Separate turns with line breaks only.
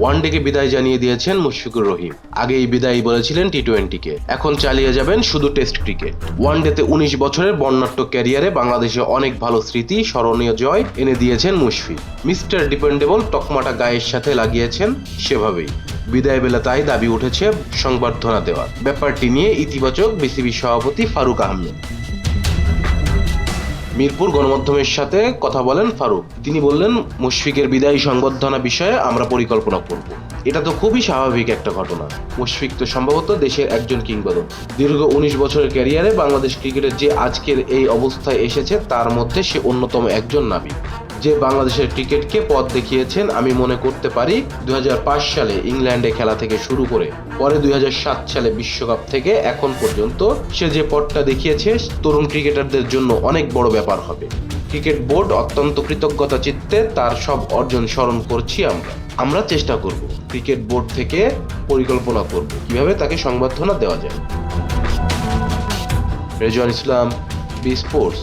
ওয়ানডেকে বিদায় জানিয়ে দিয়েছেন মুশফিকুর রহিম। আগেই বিদায় বলেছিলেন টি টোয়েন্টিকে এখন চালিয়ে যাবেন শুধু টেস্ট ক্রিকেট ওয়ানডেতে উনিশ বছরের বর্ণাঢ্য ক্যারিয়ারে বাংলাদেশে অনেক ভালো স্মৃতি, স্মরণীয় জয় এনে দিয়েছেন মুশফিক। মিস্টার ডিপেন্ডেবল তকমাটা গায়ের সাথে লাগিয়েছেন সেভাবেই। বিদায় বেলা তাই দাবি উঠেছে সংবর্ধনা দেওয়ার। ব্যাপারটি নিয়ে ইতিবাচক বিসিবি সভাপতি ফারুক আহমেদ। মিরপুর গণমাধ্যমের সাথে কথা বলেন ফারুক। তিনি বললেন, মুশফিকের বিদায়ী সংবর্ধনা বিষয়ে আমরা পরিকল্পনা করব। এটা তো খুবই স্বাভাবিক একটা ঘটনা। মুশফিক তো সম্ভবত দেশের একজন কিংবদন্তি। দীর্ঘ উনিশ বছরের ক্যারিয়ারে বাংলাদেশ ক্রিকেটের যে আজকের এই অবস্থায় এসেছে, তার মধ্যে সে অন্যতম একজন নাবিক। যে বাংলাদেশের ক্রিকেটকে পথ দেখিয়েছেন, আমি মনে করতে পারি দু হাজার পাঁচ সালে ইংল্যান্ডে খেলা থেকে শুরু করে পরে দু হাজার সাত সালে বিশ্বকাপ থেকে এখন পর্যন্ত সে যে পথটা দেখিয়েছে, তরুণ ক্রিকেটারদের জন্য অনেক বড় ব্যাপার হবে। ক্রিকেট বোর্ড অত্যন্ত কৃতজ্ঞতা চিত্তে তার সব অর্জন স্মরণ করছি আমরা। আমরা চেষ্টা করব ক্রিকেট বোর্ড থেকে পরিকল্পনা করব। কীভাবে তাকে সংবর্ধনা দেওয়া যায়? Rezwan Islam, B sports.